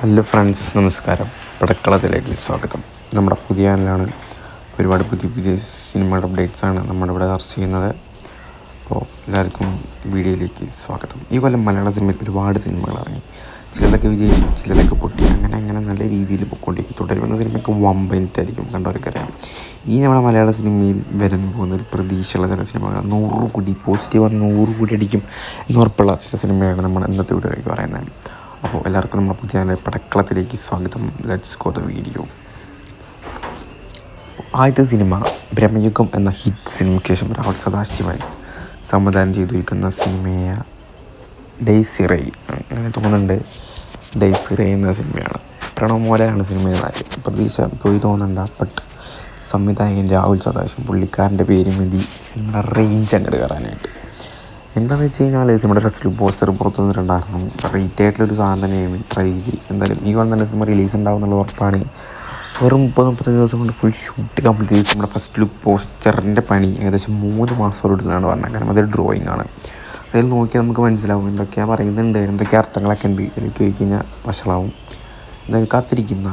Hello friends നമസ്കാരം. പടക്കളത്തിലേക്ക് സ്വാഗതം. നമ്മുടെ പുതിയ ചാനലാണ് ഒരുപാട് പുതിയ പുതിയ സിനിമയുടെ അപ്ഡേറ്റ്സ് ആണ് നമ്മളിവിടെ ചർച്ച ചെയ്യുന്നത്. അപ്പോൾ എല്ലാവർക്കും വീഡിയോയിലേക്ക് സ്വാഗതം. ഈ കൊല്ലം മലയാള സിനിമയിൽ ഒരുപാട് സിനിമകൾ ഇറങ്ങി. ചിലതൊക്കെ വിജയിച്ചു ചിലതൊക്കെ പൊട്ടി. അങ്ങനെ അങ്ങനെ നല്ല രീതിയിൽ പൊയ്ക്കൊണ്ടിരിക്കും തുടരുന്ന സിനിമയൊക്കെ വമ്പനിട്ടായിരിക്കും കണ്ടവർക്കറിയാം. ഈ നമ്മുടെ മലയാള സിനിമയിൽ വരാൻ പോകുന്ന ഒരു പ്രതീക്ഷയുള്ള ചില സിനിമകൾ നൂറ് കോടി പോസിറ്റീവ് നൂറ് കോടി അടിക്കും എന്നുറപ്പുള്ള ചില സിനിമയാണ് നമ്മൾ ഇന്നത്തെ വീഡിയോയിലേക്ക് പറയുന്നത്. അപ്പോൾ എല്ലാവർക്കും നമ്മുടെ പുതിയ പടക്കളത്തിലേക്ക് സ്വാഗതം. ലെറ്റ്സ് ഗോ ദ വീഡിയോ ആദ്യത്തെ സിനിമ ബ്രഹ്മയുഗം എന്ന ഹിറ്റ് സിനിമയ്ക്ക് ശേഷം രാഹുൽ സദാശിവൻ സംവിധാനം ചെയ്തിരിക്കുന്ന സിനിമയെ ഡെയ്സിറൈ. അങ്ങനെ തോന്നുന്നുണ്ട് ഡെയ്സിറൈ എന്ന സിനിമയാണ്. പ്രണവ് മോലയാണ് സിനിമയുടെ കാര്യം പ്രതീക്ഷ പോയി തോന്നണ്ട ബട്ട് സംവിധായകൻ രാഹുൽ സദാശിവൻ പുള്ളിക്കാരന്റെ പേര് മതി. സിനിമ റേഞ്ച് അങ്ങോട്ട് കയറാനായിട്ട്. എന്താണെന്ന് വെച്ച് കഴിഞ്ഞാൽ നമ്മുടെ ലുക്ക് പോസ്റ്റർ പുറത്തു വന്നിട്ടുണ്ടായിരുന്നു. റേറ്റ് ആയിട്ടുള്ളൊരു സാധനം തന്നെയാണ് ചെയ്ത് എന്തായാലും ഈ കൊല്ലം തന്നെ സിനിമ റിലീസ് ഉണ്ടാവും എന്നുള്ള ഉറപ്പാണ്. വെറും മുപ്പത് മുപ്പത്തഞ്ച് ദിവസം കൊണ്ട് ഫുൾ ഷൂട്ട് കംപ്ലീറ്റ് ചെയ്ത് നമ്മുടെ ഫസ്റ്റ് ലുക്ക് പോസ്റ്ററിന്റെ പണി ഏകദേശം മൂന്ന് മാസം എടുത്തതാണ് പറഞ്ഞത്. കാരണം അതൊരു ഡ്രോയിങ് ആണ്. അതിൽ നോക്കിയാൽ നമുക്ക് മനസ്സിലാവും എന്തൊക്കെയാണ് പറയുന്നുണ്ട് എന്തൊക്കെ അർത്ഥങ്ങളൊക്കെ ഉണ്ട്. ഇതിൽ ചോദിച്ചു കഴിഞ്ഞാൽ വഷളാവും. എന്തായാലും കാത്തിരിക്കുന്ന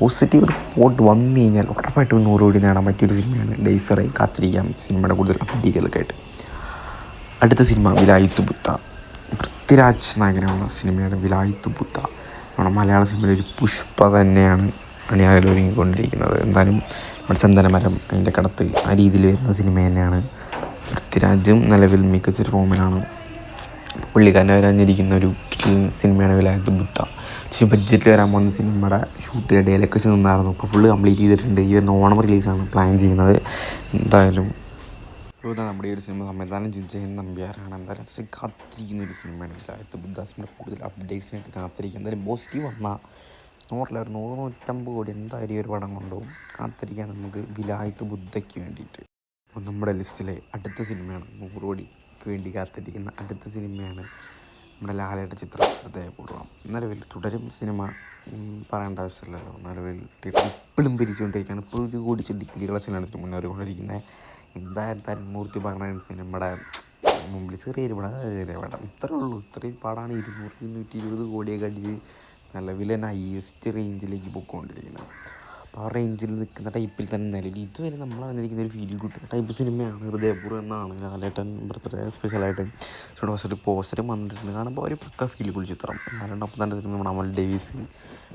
പോസിറ്റീവ് റിപ്പോർട്ട് വന്നു കഴിഞ്ഞാൽ ഉറപ്പായിട്ടും നൂറ് കോടി നേടാൻ പറ്റിയൊരു സിനിമയാണ്. ഡേയ്സറായി കാത്തിരിക്കാം. സിനിമയുടെ കൂടുതൽ അപ്ഡേറ്റുകളൊക്കെ ആയിട്ട്. അടുത്ത സിനിമ വിലായുത്ത് ബുദ്ധ പൃഥ്വിരാജ് നായകനാണ് സിനിമയുടെ വിലായുത്ത് ബുദ്ധ നമ്മുടെ മലയാള സിനിമയിലെ ഒരു പുഷ്പ തന്നെയാണ് അണിയാറിൽ ഒരുങ്ങിക്കൊണ്ടിരിക്കുന്നത്. എന്തായാലും നമ്മുടെ ചന്ദനമരം അതിന്റെ കടത്ത് ആ രീതിയിൽ വരുന്ന സിനിമ തന്നെയാണ് പൃഥ്വിരാജും നിലവിൽ മികച്ചൊരു ഫോമിലാണ്. പുള്ളിക്കാരനെ വരാഞ്ഞിരിക്കുന്ന ഒരു സിനിമയാണ് വിലായുത്ത് ബുദ്ധ പക്ഷേ ബഡ്ജറ്റിൽ വരാൻ പോകുന്ന സിനിമയുടെ ഷൂട്ട് ഇടയിലൊക്കെ വെച്ച് നിന്നായിരുന്നു ഇപ്പോൾ ഫുള്ള് കംപ്ലീറ്റ് ചെയ്തിട്ടുണ്ട്. ഈ ഒരു ഓണം റിലീസാണ് പ്ലാൻ ചെയ്യുന്നത്. എന്തായാലും ഇതാ നമ്മുടെ ഈ ഒരു സിനിമ സംവിധാനം ചെയ്യുന്ന നമ്പ്യാറാണ് എന്തായാലും അത്യാവശ്യം കാത്തിരിക്കുന്ന ഒരു സിനിമയാണ്. വിലായത്ത് ബുദ്ധാസിന്റെ കൂടുതൽ അപ്ഡേറ്റ്സിനായിട്ട് കാത്തിരിക്കുക എന്തായാലും പോസിറ്റീവ് വന്നാൽ നൂറില്ല ഒരു നൂറ് നൂറ്റമ്പത് കോടി എന്തായാലും ഈ ഒരു പടം കൊണ്ടുപോകും. കാത്തിരിക്കാൻ നമുക്ക് വിലായത്ത് ബുദ്ധയ്ക്ക് വേണ്ടിയിട്ട്. നമ്മുടെ ലിസ്റ്റിലെ അടുത്ത സിനിമയാണ് നൂറ് കോടിക്ക് വേണ്ടി കാത്തിരിക്കുന്ന അടുത്ത സിനിമയാണ് നമ്മുടെ ലാലയുടെ ചിത്രം ഹൃദയപൂർവം. നിലവിൽ തുടരും സിനിമ പറയേണ്ട ആവശ്യമില്ലല്ലോ. നിലവിൽ ഇപ്പോഴും പിരിച്ചുകൊണ്ടിരിക്കുകയാണ്. ഇപ്പോൾ ഒരു കോടി ഡിഗ്രി സിനിമയാണ് മുന്നേറിക്കൊണ്ടിരിക്കുന്നത്. എന്തായാലും മൂർത്തി പറഞ്ഞ സിനിമയുടെ മുമ്പിൽ ചെറിയൊരു പടം ചെറിയ പടം ഇത്രേ ഉള്ളൂ. ഇത്രയും പാടാണ് ഇരുന്നൂറ് ഇരുന്നൂറ്റി ഇരുപത് കോടിയൊക്കെ അടിച്ച് നിലവിൽ തന്നെ ഹയസ്റ്റ് റേഞ്ചിലേക്ക് പോയിക്കൊണ്ടിരിക്കുന്നത് അപ്പോൾ ആ റേഞ്ചിൽ നിൽക്കുന്ന ടൈപ്പിൽ തന്നെ നിലവിൽ ഇതുവരെ നമ്മൾ വന്നിരിക്കുന്ന ഒരു ഫീൽ ഗുഡ് ടൈപ്പ് സിനിമയാണ് ഹൃദയപൂർവം എന്നാണ് ലാലേട്ടൻ ബർത്ത്ഡേ സ്പെഷ്യലായിട്ട് ഇവിടെ പോസ്റ്റർ വന്നിട്ടുണ്ട്. കാണുമ്പോൾ ഒരു പക്ക ഫീൽ ഗുഡ് ചിത്രം. എന്നാലും ഒപ്പം തന്നെ നമ്മുടെ അമൽ ഡേവിസ്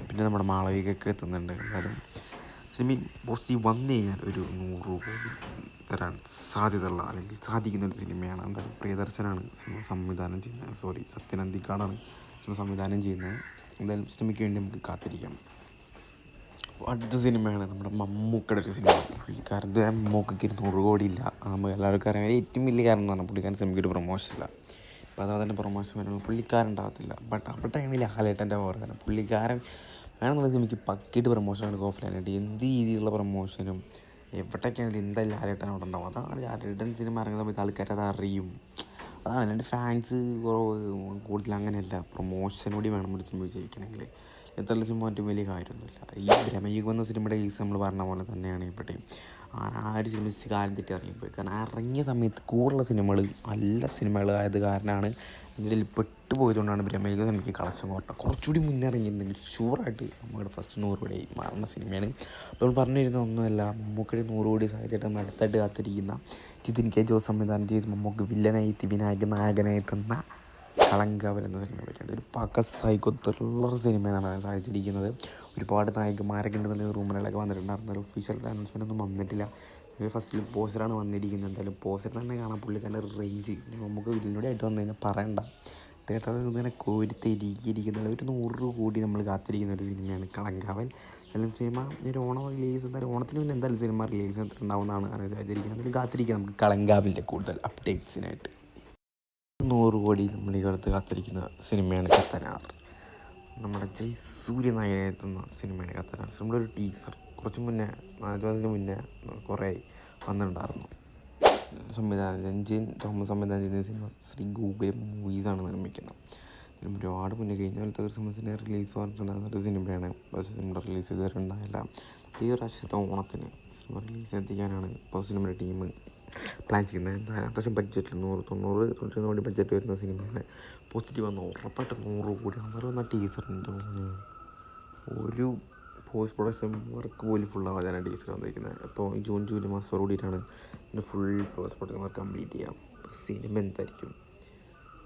പിന്നെ നമ്മുടെ മാളവികയൊക്കെ എത്തുന്നുണ്ട്. എന്നാലും സിനിമ മോസ്റ്റ്ലി വന്നു കഴിഞ്ഞാൽ ഒരു നൂറ് കോടി തരാൻ സാധ്യതയുള്ള അല്ലെങ്കിൽ സാധിക്കുന്ന ഒരു സിനിമയാണ്. എന്തായാലും പ്രിയദർശനാണ് സിനിമ സംവിധാനം ചെയ്യുന്നത്. സോറി സത്യനന്ദിക്കാടാണ് സിനിമ സംവിധാനം ചെയ്യുന്നത്. എന്തായാലും സിനിമയ്ക്ക് വേണ്ടി നമുക്ക് കാത്തിരിക്കാം. അടുത്ത സിനിമയാണ് നമ്മുടെ മമ്മൂക്കയുടെ ഒരു സിനിമ. പുള്ളിക്കാരൻ ഇതുവരെ മമ്മൂക്കയ്ക്ക് നൂറ് കോടി ഇല്ല നമുക്ക് എല്ലാവർക്കും അറിയാം. ഏറ്റവും വലിയ കാരണം എന്ന് പറഞ്ഞാൽ പുള്ളിക്കാരൻ സിനിമയ്ക്ക് ഒരു പ്രൊമോഷൻ ഇല്ല. അപ്പോൾ അതാ തന്നെ പ്രൊമോഷൻ വരുമ്പോൾ പുള്ളിക്കാരൻ ഉണ്ടാകത്തില്ല ബട്ട് അവിടെ ലാലേട്ടന്റെ പവർ പുള്ളിക്കാരൻ വേണമെന്നുള്ള സിനിമയ്ക്ക് പക്കിയിട്ട് പ്രൊമോഷനാണ് ഓഫ്ലൈനായിട്ട് എന്ത് രീതിയിലുള്ള പ്രൊമോഷനും എവിടേക്കാണെങ്കിലും എന്തായാലും ലാലേട്ടൻ അവിടെ ഉണ്ടാവും അതാണ് ലാലേട്ടൻ സിനിമ ഇറങ്ങുന്ന സമയത്ത് ആൾക്കാർ അത് അറിയും. അതാണ് അല്ലാണ്ട് ഫാൻസ് കൂടുതൽ അങ്ങനെയല്ല. പ്രൊമോഷനോടി വേണം ഒരു സിനിമ വിജയിക്കണമെങ്കിൽ എത്ര സിനിമ മറ്റും വലിയ കാര്യമൊന്നുമില്ല. ഈ ഭ്രമയുഗം എന്ന സിനിമയുടെ കേസ് നമ്മൾ പറഞ്ഞ പോലെ തന്നെയാണ് ഇവിടെയും. ആ ആ ഒരു സിനിമ കാലം തെറ്റി ഇറങ്ങിപ്പോയി. കാരണം ഇറങ്ങിയ സമയത്ത് കൂടുതലുള്ള സിനിമകൾ നല്ല സിനിമകൾ ആയത് കാരണമാണ് ഇതിൽ പെട്ടുപോയതുകൊണ്ടാണ് ഭ്രമയുഗം എനിക്ക് കളക്ഷൻ കോട്ട കുറച്ചുകൂടി മുന്നിറങ്ങിയിരുന്നെങ്കിൽ ഷുവറായിട്ട് നമ്മുടെ ഫസ്റ്റ് നൂറ് കോടി മാറുന്ന സിനിമയാണ് അപ്പോൾ പറഞ്ഞിരുന്ന ഒന്നുമല്ല മമ്മൂക്കയുടെ നൂറ് കോടി സാഹചര്യം അടുത്തായിട്ട് കാത്തിരിക്കുന്ന ജിതിൻ കെ ജോസ് സംവിധാനം ചെയ്ത് മമ്മൂക്ക് വില്ലനായി വിനായക നായകനായിട്ടെന്ന കളങ്കാവൽ എന്ന സിനിമ പറ്റിയിട്ട് ഒരു പക്ക സൈക്കോ ത്രില്ലർ സിനിമയാണ് സാധിച്ചിരിക്കുന്നത് ഒരുപാട് നായകന്മാരൊക്കെ ഉണ്ടെന്നുള്ള റൂമിലൊക്കെ വന്നിട്ടുണ്ടായിരുന്നു. ഒഫീഷ്യൽ അനൗൺസ്മെന്റ് ഒന്നും വന്നിട്ടില്ല. ഫസ്റ്റിൽ പോസ്റ്ററാണ് വന്നിരിക്കുന്നത്. എന്തായാലും പോസ്റ്റർ തന്നെ കാണാൻ പുള്ളിക്കാരന്റെ റേഞ്ച് നമുക്ക് ഇതിലൂടെ ആയിട്ട് വന്നു കഴിഞ്ഞാൽ പറയണ്ട. തിയേറ്ററിൽ ഇങ്ങനെ കോരിത്തെ ഒരു നൂറ് കോടി നമ്മൾ കാത്തിരിക്കുന്ന ഒരു സിനിമയാണ് കളങ്കാവൻ എന്തായാലും സിനിമ ഒരു ഓണം റിലീസ് എന്തായാലും ഓണത്തിന് മുന്നേ എന്തായാലും സിനിമ റിലീസ് ഉണ്ടാവുന്നതാണ് വിചാരിച്ചിരിക്കുന്നത് എന്തായാലും കാത്തിരിക്കുക നമുക്ക് കളങ്കാവിന്റെ കൂടുതൽ അപ്ഡേറ്റ്സിനായിട്ട് നൂറ് കോടി നമ്മൾ ഈ കാലത്ത് കാത്തിരിക്കുന്ന സിനിമയാണ് കത്തനാർ. നമ്മുടെ ജയ് സൂര്യനായനെത്തുന്ന സിനിമയാണ് കത്തനാർ. സിനിമയുടെ ഒരു ടീസർ കുറച്ച് മുന്നേ നാല് മാസത്തിന് മുന്നേ കുറേ വന്നിട്ടുണ്ടായിരുന്നു. സംവിധാനം രഞ്ജിൻ തോമസ് സംവിധാനം ചെയ്യുന്ന സിനിമ ശ്രീ ഗൂഗിൾ മൂവീസാണ് നിർമ്മിക്കുന്നത്. ഒരുപാട് മുന്നേ കഴിഞ്ഞ കാലത്ത് ഒരു സിനിമസിന്റെ റിലീസ് പറഞ്ഞിട്ടുണ്ടായിരുന്ന ഒരു സിനിമയാണ്. പക്ഷേ സിനിമ റിലീസ് ചെയ്തിട്ടുണ്ടായില്ല. ഈ പ്രാവശ്യത്തെ ഓണത്തിന് സിനിമ റിലീസ് എത്തിക്കാനാണ് ഇപ്പോൾ സിനിമയുടെ ടീം പ്ലാൻ ചെയ്യുന്നത്. എന്തായാലും അത്യാവശ്യം ബഡ്ജറ്റിൽ നൂറ് തൊണ്ണൂറ് തൊണ്ണൂറ് കോടി ബഡ്ജറ്റ് വരുന്ന സിനിമയാണ്. പോസിറ്റീവ് വന്ന് ഉറപ്പായിട്ട് നൂറ് കോടി. അന്നേരം വന്ന ടീസറിന്റെ ഒരു പോസ്റ്റ് പ്രൊഡക്ഷൻ വർക്ക് പോലും ഫുൾ ആവാതാണ് ടീച്ചർ വന്നിരിക്കുന്നത്. അപ്പോൾ ജൂൺ ജൂലൈ മാസം കൂടിയിട്ടാണ് ഇതിന്റെ full post production work complete ചെയ്യാം. സിനിമ എന്തായിരിക്കും?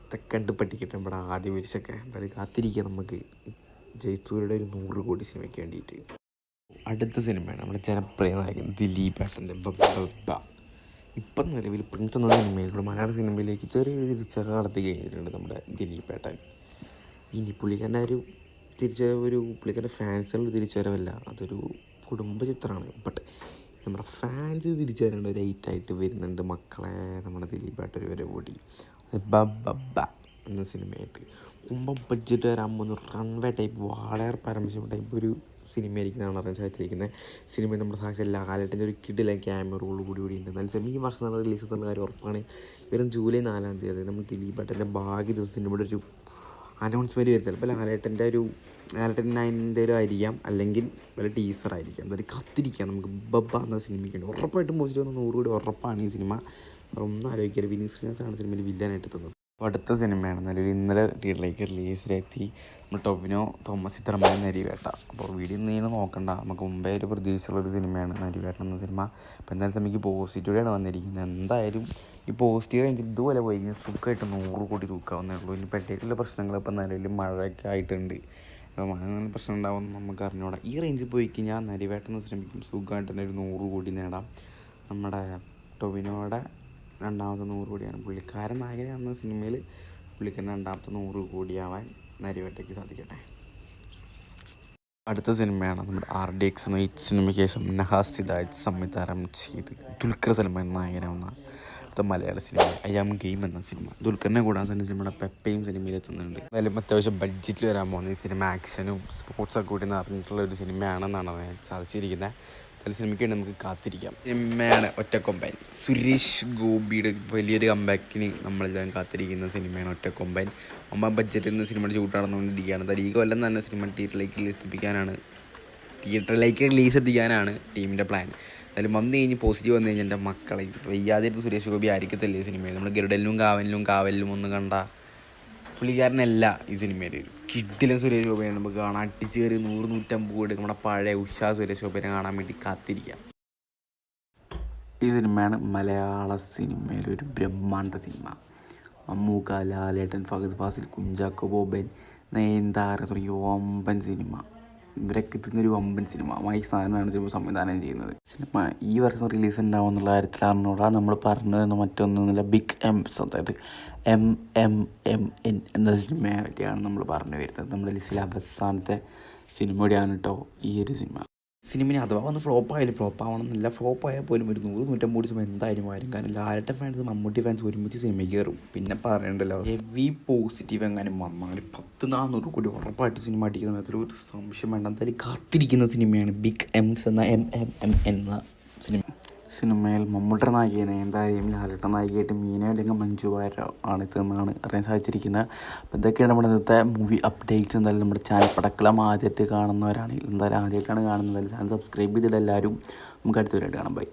ഇതൊക്കെ കണ്ട് പഠിക്കട്ടെ നമ്മുടെ ആദ്യ വരിശൊക്കെ എന്തായാലും കാത്തിരിക്കുക നമുക്ക്. ജയ്സൂരിയുടെ ഒരു നൂറ് കോടി സിനിമയ്ക്ക് വേണ്ടിയിട്ട്. അടുത്ത സിനിമയാണ് നമ്മുടെ ജനപ്രിയ നായകൻ ദിലീപ് ഏട്ടന്റെ ബബ്ബ. ഇപ്പം നിലവിൽ പ്രിൻസ് എന്ന സിനിമയിലൂടെ മലയാള സിനിമയിലേക്ക് ചെറിയൊരു തിരിച്ചറിവ് നടത്തി കഴിഞ്ഞിട്ടുണ്ട് നമ്മുടെ ദിലീപ് ഏട്ടൻ. ഇനി പുള്ളിക്കാരന്റെ ഒരു തിരിച്ചറിവ് ഒരു പുള്ളിക്കാരുടെ ഫാൻസുകളുടെ തിരിച്ചുവരവല്ല അതൊരു കുടുംബ ചിത്രമാണ്. ബട്ട് നമ്മുടെ ഫാൻസ് തിരിച്ചുവരേണ്ട ഒരു ആയിട്ട് വരുന്നുണ്ട് മക്കളെ. നമ്മുടെ ദിലീപായിട്ട് ഒരു കൂടി. ബബ്ബ എന്ന സിനിമയായിട്ട്. മുമ്പ് ബഡ്ജറ്റ് വരാൻ പോകുന്ന റൺവേ ടൈപ്പ് വളരെ പരമശിവ ടൈപ്പ് ഒരു സിനിമയായിരിക്കുന്നതാണ് അറിയാൻ സാധിച്ചിരിക്കുന്നത്. സിനിമ നമ്മുടെ സാക്ഷി ലാലേട്ടന്റെ ഒരു കിടില ക്യാമറയോട് കൂടി കൂടി ഉണ്ട്. എന്നാലും ഈ വർഷം റിലീസ് ചെയ്യുന്ന കാര്യം ഉറപ്പാണ്. വെറും ജൂലൈ നാലാം തീയതി നമ്മൾ ദിലീപേട്ടന്റെ ഭാഗ്യ ദിവസത്തിന്റെ ഇവിടെ ഒരു അനൗൺസ്മെന്റ് വരും. ചിലപ്പോൾ ലാലേട്ടന്റെ ഒരു ലാലേട്ടൻ എന്തെങ്കിലും ആയിരിക്കാം. അല്ലെങ്കിൽ വല്ല ആയിരിക്കാം. എന്തായാലും കത്തിരിക്കാം. നമുക്ക് ബബ്ബ എന്ന സിനിമയ്ക്കുണ്ട് ഉറപ്പായിട്ടും പോസിറ്റീവ് നൂറ് കൂടി ഉറപ്പാണ് ഈ സിനിമ. ഒന്നും ആലോചിക്കരുത്. വിനീത് ശ്രീനിവാസാണ് സിനിമയിൽ വില്ലനായിട്ട് എത്തുന്നത്. അപ്പോൾ അടുത്ത സിനിമയാണ്. നിലവിൽ ഇന്നലെ തിയേറ്ററിലേക്ക് റിലീസിലെത്തി. നമ്മൾ ടൊവിനോ തോമസ് ചിത്രമായ നരിവേട്ട. അപ്പോൾ വീഡിയോ നീന്ന് നോക്കണ്ട. നമുക്ക് മുമ്പേ ഒരു പ്രതീക്ഷയുള്ളൊരു സിനിമയാണ് നരിവേട്ട എന്ന സിനിമ. അപ്പോൾ എന്തായാലും സിനിമയ്ക്ക് പോസിറ്റീവാണ് വന്നിരിക്കുന്നത്. എന്തായാലും ഈ പോസിറ്റീവ് റേഞ്ചിൽ ഇതുപോലെ പോയി കഴിഞ്ഞാൽ സുഖമായിട്ട് നൂറ് കോടി തൂക്കാവുന്നേ ഉള്ളൂ. ഇനി പെട്ടേക്കുള്ള പ്രശ്നങ്ങൾ ഇപ്പോൾ നിലവിൽ മഴയൊക്കെ ആയിട്ടുണ്ട്. അങ്ങനെ പ്രശ്നം ഉണ്ടാവുമെന്ന് നമുക്ക് അറിഞ്ഞൂടാ. ഈ റേഞ്ചിൽ പോയി കഴിഞ്ഞാൽ നരിവേട്ടെന്ന് ശ്രമിക്കും സുഖമായിട്ട് തന്നെ ഒരു നൂറ് കോടി നേടാം. നമ്മുടെ ടൊവിനോയുടെ രണ്ടാമത്തെ നൂറ് കോടിയാണ്. പുള്ളിക്കാരൻ നായകനാണെന്ന സിനിമയിൽ പുള്ളിക്കാരൻ രണ്ടാമത്തെ നൂറ് കോടിയാവാൻ നരിവട്ടയ്ക്ക് സാധിക്കട്ടെ. അടുത്ത സിനിമയാണ് നമ്മുടെ ആർ ഡി എക്സ് എന്ന ഈ സിനിമയ്ക്ക് ശേഷം നഹാസ് സംവിധാനം ചെയ്ത് ദുൽഖർ സൽമാൻ നായകനാവുന്ന മലയാള സിനിമ ഐ ആം ഗെയിം എന്ന സിനിമ. ദുൽഖറിനെ കൂടാതെ തന്നെ സിനിമയുടെ പെപ്പയും സിനിമയിൽ എത്തുന്നുണ്ട്. എന്തായാലും അത്യാവശ്യം ബഡ്ജറ്റിൽ വരാൻ പോകുന്ന ഈ സിനിമ ആക്ഷനും സ്പോർട്സൊക്കെ കൂടി നിറഞ്ഞിട്ടുള്ള ഒരു സിനിമയാണെന്നാണ് സാധിച്ചിരിക്കുന്നത്. അതിൽ സിനിമയ്ക്ക് നമുക്ക് കാത്തിരിക്കാം. സിനിമയാണ് ഒറ്റക്കൊമ്പൻ. സുരേഷ് ഗോപിയുടെ വലിയൊരു കമ്പാക്കിന് നമ്മളെല്ലാം കാത്തിരിക്കുന്ന സിനിമയാണ് ഒറ്റക്കൊമ്പൻ. ഒമ്പത് ബഡ്ജറ്റിൽ നിന്ന് സിനിമയുടെ ഷൂട്ട് നടന്നുകൊണ്ടിരിക്കുകയാണ് എന്തായാലും ഈ കൊല്ലം തന്നെ സിനിമ തിയേറ്ററിലേക്ക് എത്തിപ്പിക്കാനാണ്. തിയേറ്ററിലേക്ക് റിലീസ് എത്തിക്കാനാണ് ടീമിന്റെ പ്ലാൻ അതിൽ വന്നു കഴിഞ്ഞ് പോസിറ്റീവ് വന്നു കഴിഞ്ഞാൽ എന്റെ മക്കളെ വയ്യാതിരുന്ന് സുരേഷ് ഗോപി ആയിരിക്കത്തില്ലേ സിനിമയിൽ? നമ്മൾ ഗരുഡലിലും കാവലിലും കാവലിലും ഒന്നും കണ്ട പുള്ളിക്കാരനല്ല ഈ സിനിമയിൽ കിഡിലും സുരേഷ് ഗോപിനെ നമുക്ക് കാണാൻ അടിച്ചു കയറി നൂറ് നൂറ്റമ്പത് കോടി നമ്മുടെ പഴയ ഉഷാ സുരേഷ് ഗോപിനെ കാണാൻ വേണ്ടി കാത്തിരിക്കാം. ഈ സിനിമയാണ് മലയാള സിനിമയിലൊരു ബ്രഹ്മാണ്ട സിനിമ. മമ്മൂക്ക ലാലേട്ടൻ ഫഹദ് ഫാസിൽ കുഞ്ചാക്കോ ബോബൻ നയൻതാര തുടങ്ങിയ ഓമ്പൻ സിനിമ. ഇവരൊക്കെ എത്തുന്ന ഒരു വമ്പൻ സിനിമ. മൈ സാധനമാണ് സിനിമ സംവിധാനം ചെയ്യുന്നത്. സിനിമ ഈ വർഷം റിലീസ് ഉണ്ടാവും എന്നുള്ള കാര്യത്തിൽ അറിഞ്ഞൂടാ നമ്മൾ പറഞ്ഞതെന്ന് മറ്റൊന്നുമില്ല ബിഗ് എംസ് അതായത് എം എം എം എൻ എന്ന സിനിമയെ പറ്റിയാണ് നമ്മൾ പറഞ്ഞു വരുന്നത്. നമ്മുടെ ലിസ്റ്റിലെ അവസാനത്തെ സിനിമ കൂടിയാണ് കേട്ടോ ഈ ഒരു സിനിമ. സിനിമ അഥവാ ഒന്ന് ഫ്ലോപ്പ് ആയാലും ഫ്ലോപ്പ് ആവണമെന്നില്ല. ഫ്ലോപ്പ് ആയാൽ പോലും ഒരു നൂറ് നൂറ്റമ്പത് ദിവസം എന്തായാലും ആരും കാരണം ലാലട്ട ഫാൻസ് മമ്മൂട്ടി ഫാൻസ് ഒരുമിച്ച് സിനിമയ്ക്ക് കയറും. പിന്നെ പറയണ്ടല്ലോ ഹെവി പോസിറ്റീവ് എങ്ങാനും വന്നാൽ പത്ത് നാനൂറ് കോടി ഉറപ്പായിട്ട് സിനിമ അടിക്കുന്ന ഒരു സംശയം വേണ്ട. എന്തായാലും കാത്തിരിക്കുന്ന സിനിമയാണ് ബിഗ് എംസ് എന്ന എം എം എം എന്ന സിനിമ. സിനിമയിൽ മമ്മൂട്ട നായികനെ എന്തായാലും ലാലട്ട നായികയായിട്ട് മീന അല്ലെങ്കിൽ മഞ്ജു വാര്യർ ആണ് ഇതെന്നാണ് അറിയാൻ സാധിച്ചിരിക്കുന്നത്. അപ്പോൾ ഇതൊക്കെയാണ് നമ്മുടെ ഇന്നത്തെ മൂവി അപ്ഡേറ്റ്സ് എന്തായാലും നമ്മുടെ ചാനൽ പടക്കളം ആദ്യമായിട്ട് കാണുന്നവരാണെങ്കിൽ എന്തായാലും ആദ്യമായിട്ടാണ് കാണുന്നത്. ചാനൽ സബ്സ്ക്രൈബ് ചെയ്തിട്ട് എല്ലാവരും നമുക്ക് അടുത്തവരായിട്ട് കാണാം. ബൈ